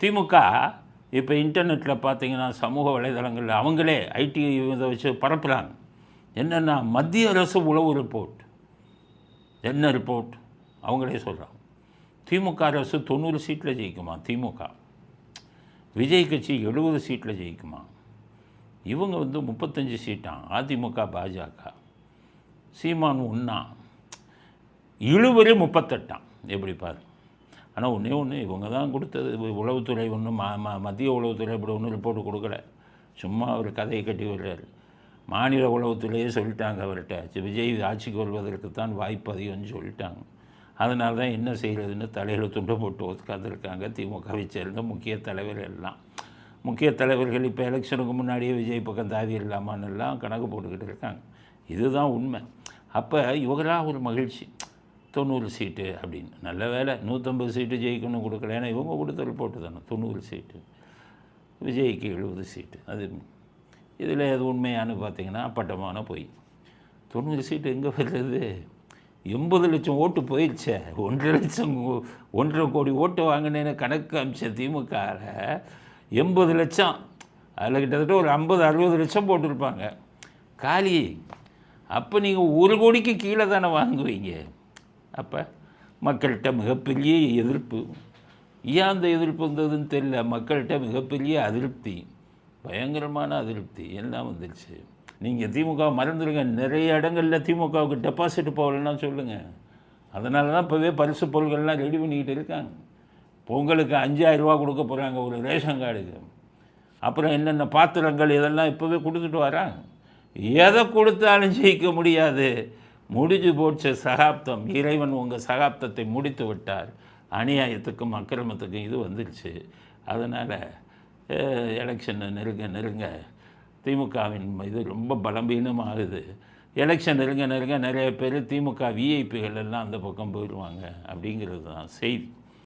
திமுக இப்போ இன்டர்நெட்டில் பார்த்தீங்கன்னா சமூக வலைதளங்களில் அவங்களே ஐடி இதை வச்சு பரப்புகிறாங்க என்னென்னா மத்திய அரசு உளவு ரிப்போர்ட் என்ன ரிப்போர்ட் அவங்களே சொல்கிறாங்க திமுக அரசு தொண்ணூறு சீட்டில் ஜெயிக்குமா? திமுக. விஜய் கட்சி எழுபது சீட்டில் ஜெயிக்குமா? இவங்க வந்து முப்பத்தஞ்சு சீட்டான் அதிமுக பாஜக. சீமான் ஒன்றா இழுவரி முப்பத்தெட்டாம் எப்படி பாருங்கள் ஆனால் ஒன்றே ஒன்று இவங்க தான் கொடுத்தது. உளவுத்துறை ஒன்றும் ம ம மத்திய உளவுத்துறை இப்படி ஒன்றும் ரிப்போர்ட் கொடுக்கல. சும்மா அவர் கதையை கட்டி விடுறார். மாநில உளவுத்துறையே சொல்லிட்டாங்க அவர்கிட்ட. விஜய் ஆட்சிக்கு வருவதற்கு தான் வாய்ப்பு அதிகம்னு சொல்லிட்டாங்க. அதனால தான் என்ன செய்கிறதுன்னு தலையில் துண்டை போட்டு உட்காந்துருக்காங்க திமுகவை சேர்ந்த முக்கிய தலைவர் எல்லாம். முக்கிய தலைவர்கள் இப்போ எலெக்ஷனுக்கு முன்னாடியே விஜய் பக்கம் தாவி இல்லாமான்னு எல்லாம் கணக்கு போட்டுக்கிட்டு இருக்காங்க. இதுதான் உண்மை. அப்போ இவர்களாக ஒரு மகிழ்ச்சி. தொண்ணூறு சீட்டு அப்படின்னு. நல்ல வேலை. நூற்றம்பது சீட்டு ஜெயிக்கணும் கொடுக்கல ஏன்னா இவங்க கொடுத்த ரிப்போர்ட்டு தானே தொண்ணூறு சீட்டு. விஜய்க்கு எழுபது சீட்டு. அது இதில் எது உண்மையானு பார்த்தீங்கன்னா அப்பட்டமான பொய். தொண்ணூறு சீட்டு எங்கே வருது? எண்பது லட்சம் ஓட்டு போயிடுச்சே. ஒன்றரை லட்சம் ஒன்றரை கோடி ஓட்டு வாங்கினேன்னு கணக்கு அமிச்ச திமுக எண்பது லட்சம். அதில் கிட்டத்தட்ட ஒரு ஐம்பது அறுபது லட்சம் போட்டிருப்பாங்க. காலி அப்போ நீங்கள் ஒரு கோடிக்கு கீழே தானே வாங்குவீங்க? அப்போ மக்கள்கிட்ட மிகப்பெரிய எதிர்ப்பு. ஏன் அந்த எதிர்ப்பு வந்ததுன்னு தெரியல. மக்கள்கிட்ட மிகப்பெரிய அதிருப்தி. பயங்கரமான அதிருப்தி. எல்லாம் வந்துருச்சு. நீங்கள் திமுக மறந்துடுங்க நிறைய இடங்களில் திமுகவுக்கு டெபாசிட் போகலன்னா சொல்லுங்கள் அதனால தான் இப்போவே பரிசு பொருட்கள்லாம் ரெடி பண்ணிக்கிட்டு இருக்காங்க. பொங்கலுக்கு அஞ்சாயிரரூபா கொடுக்க போகிறாங்க ஒரு ரேஷன் கார்டுக்கு. அப்புறம் என்னென்ன பாத்திரங்கள் இதெல்லாம் இப்போவே கொடுத்துட்டு வராங்க. எதை கொடுத்தாலும் ஜெயிக்க முடியாது. முடிஞ்சு போச்ச சகாப்தம். இறைவன் உங்கள் சகாப்தத்தை முடித்து விட்டார். அநியாயத்துக்கும் அக்கிரமத்துக்கும் இது வந்துருச்சு. அதனால் எலெக்ஷன் நெருங்க நெருங்க. திமுகவின் இது ரொம்ப பலம்பீனமாகுது எலெக்ஷன் நெருங்க நெருங்க நிறைய பேர் திமுக விஐபிகள் எல்லாம் அந்த பக்கம் போயிடுவாங்க அப்படிங்கிறது தான் செய்தி.